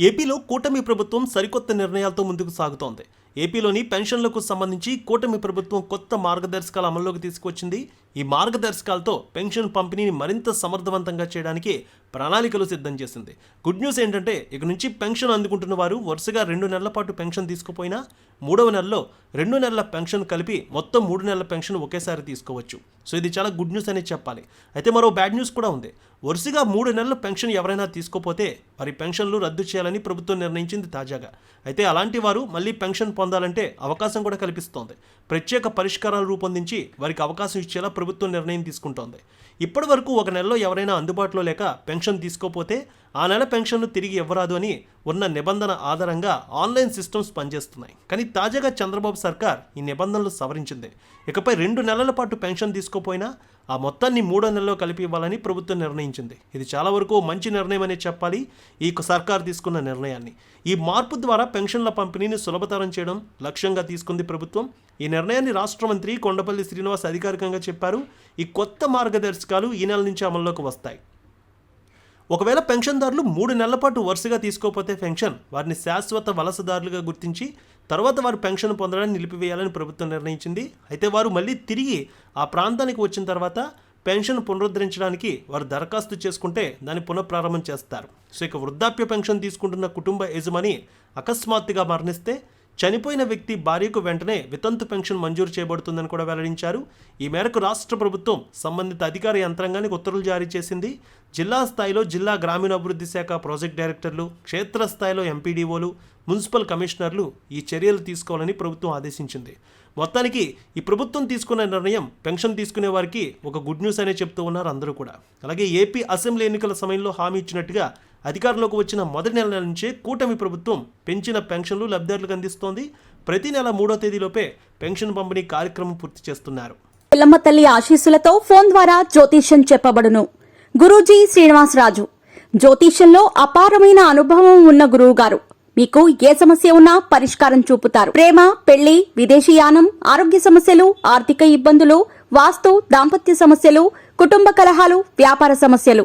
ఏపీలో కూటమి ప్రభుత్వం సరికొత్త నిర్ణయాలతో ముందుకు సాగుతోంది. ఏపీలోని పెన్షన్లకు సంబంధించి కూటమి ప్రభుత్వం కొత్త మార్గదర్శకాలు అమల్లోకి తీసుకొచ్చింది ఈ మార్గదర్శకాలతో పెన్షన్ పంపిణీని మరింత సమర్థవంతంగా చేయడానికి ప్రణాళికలు సిద్ధం చేసింది. గుడ్ న్యూస్ ఏంటంటే ఇక నుంచి పెన్షన్ అందుకుంటున్న వారు వరుసగా రెండు నెలల పాటు పెన్షన్ తీసుకుపోయినా మూడవ నెలలో రెండు నెలల పెన్షన్ కలిపి మొత్తం మూడు నెలల పెన్షన్ ఒకేసారి తీసుకోవచ్చు. సో ఇది చాలా గుడ్ న్యూస్ అనే చెప్పాలి. అయితే మరో బ్యాడ్ న్యూస్ కూడా ఉంది. వరుసగా మూడు నెలల పెన్షన్ ఎవరైనా తీసుకోపోతే వారి పెన్షన్లు రద్దు చేయాలని ప్రభుత్వం నిర్ణయించింది తాజాగా. అయితే అలాంటి వారు మళ్ళీ పెన్షన్ పొందాలంటే అవకాశం కూడా కల్పిస్తోంది. ప్రత్యేక పరిష్కారాలు రూపొందించి వారికి అవకాశం ఇచ్చేలా ప్రభుత్వం నిర్ణయం తీసుకుంటోంది. ఇప్పటి వరకు ఒక నెలలో ఎవరైనా అందుబాటులో లేక పెన్షన్ తీసుకోపోతే ఆ నెల పెన్షన్ను తిరిగి ఇవ్వరాదు అని ఉన్న నిబంధన ఆధారంగా ఆన్లైన్ సిస్టమ్స్ పనిచేస్తున్నాయి. కానీ తాజాగా చంద్రబాబు సర్కార్ ఈ నిబంధనలు సవరించింది. ఇకపై రెండు నెలల పాటు పెన్షన్ తీసుకోపోయినా ఆ మొత్తాన్ని మూడో నెలలో కలిపి ఇవ్వాలని ప్రభుత్వం నిర్ణయించింది. ఇది చాలా వరకు మంచి నిర్ణయం అనే చెప్పాలి ఈ సర్కార్ తీసుకున్న నిర్ణయాన్ని. ఈ మార్పు ద్వారా పెన్షన్ల పంపిణీని సులభతరం చేయడం లక్ష్యంగా తీసుకుంది ప్రభుత్వం. ఈ నిర్ణయాన్ని రాష్ట్ర మంత్రి కొండపల్లి శ్రీనివాస్ అధికారికంగా చెప్పారు. ఈ కొత్త మార్గదర్శకాలు ఈ నెల నుంచి అమల్లోకి వస్తాయి. ఒకవేళ పెన్షన్దారులు మూడు నెలల పాటు వరుసగా తీసుకోకపోతే పెన్షన్ వారిని శాశ్వత వలసదారులుగా గుర్తించి తర్వాత వారు పెన్షన్ పొందడాన్ని నిలిపివేయాలని ప్రభుత్వం నిర్ణయించింది. అయితే వారు మళ్ళీ తిరిగి ఆ ప్రాంతానికి వచ్చిన తర్వాత పెన్షన్ పునరుద్ధరించడానికి వారు దరఖాస్తు చేసుకుంటే దాన్ని పునఃప్రారంభం చేస్తారు. సో ఇక వృద్ధాప్య పెన్షన్ తీసుకుంటున్న కుటుంబ యజమాని అకస్మాత్తుగా మరణిస్తే చనిపోయిన వ్యక్తి భార్యకు వెంటనే వితంతు పెన్షన్ మంజూరు చేయబడుతుందని కూడా వెల్లడించారు. ఈ మేరకు రాష్ట్ర ప్రభుత్వం సంబంధిత అధికార యంత్రాంగానికి ఉత్తర్వులు జారీ చేసింది. జిల్లా స్థాయిలో జిల్లా గ్రామీణాభివృద్ధి శాఖ ప్రాజెక్ట్ డైరెక్టర్లు క్షేత్రస్థాయిలో ఎంపీడీఓలు మున్సిపల్ కమిషనర్లు ఈ చర్యలు తీసుకోవాలని ప్రభుత్వం ఆదేశించింది. మొత్తానికి ఈ ప్రభుత్వం తీసుకున్న నిర్ణయం పెన్షన్ తీసుకునే వారికి ఒక గుడ్ న్యూస్ అనే చెప్తూ ఉన్నారు అందరూ కూడా. అలాగే ఏపీ అసెంబ్లీ ఎన్నికల సమయంలో హామీ ఇచ్చినట్టుగా అధికారంలోకి వచ్చిన మొదటి నెల నుంచే కూటమి ప్రభుత్వం పెంచిన పెన్షన్లు లబ్ధిదారులకు అందిస్తోంది. ప్రతి నెల మూడో తేదీలోపే పెన్షన్ పంపిణీ కార్యక్రమం పూర్తి చేస్తున్నారు. పిల్లమ్మ తల్లి ఆశీస్సులతో ఫోన్ ద్వారా జ్యోతిష్యం చెప్పబడును. గురూజీ శ్రీనివాసరాజు. జ్యోతిష్యంలో అపారమైన అనుభవం ఉన్న గురువు గారు మీకు ఏ సమస్య ఉన్నా పరిష్కారం చూపుతారు. ప్రేమ పెళ్ళి విదేశీయానం ఆరోగ్య సమస్యలు ఆర్థిక ఇబ్బందులు వాస్తు దాంపత్య సమస్యలు కుటుంబ కలహాలు వ్యాపార సమస్యలు.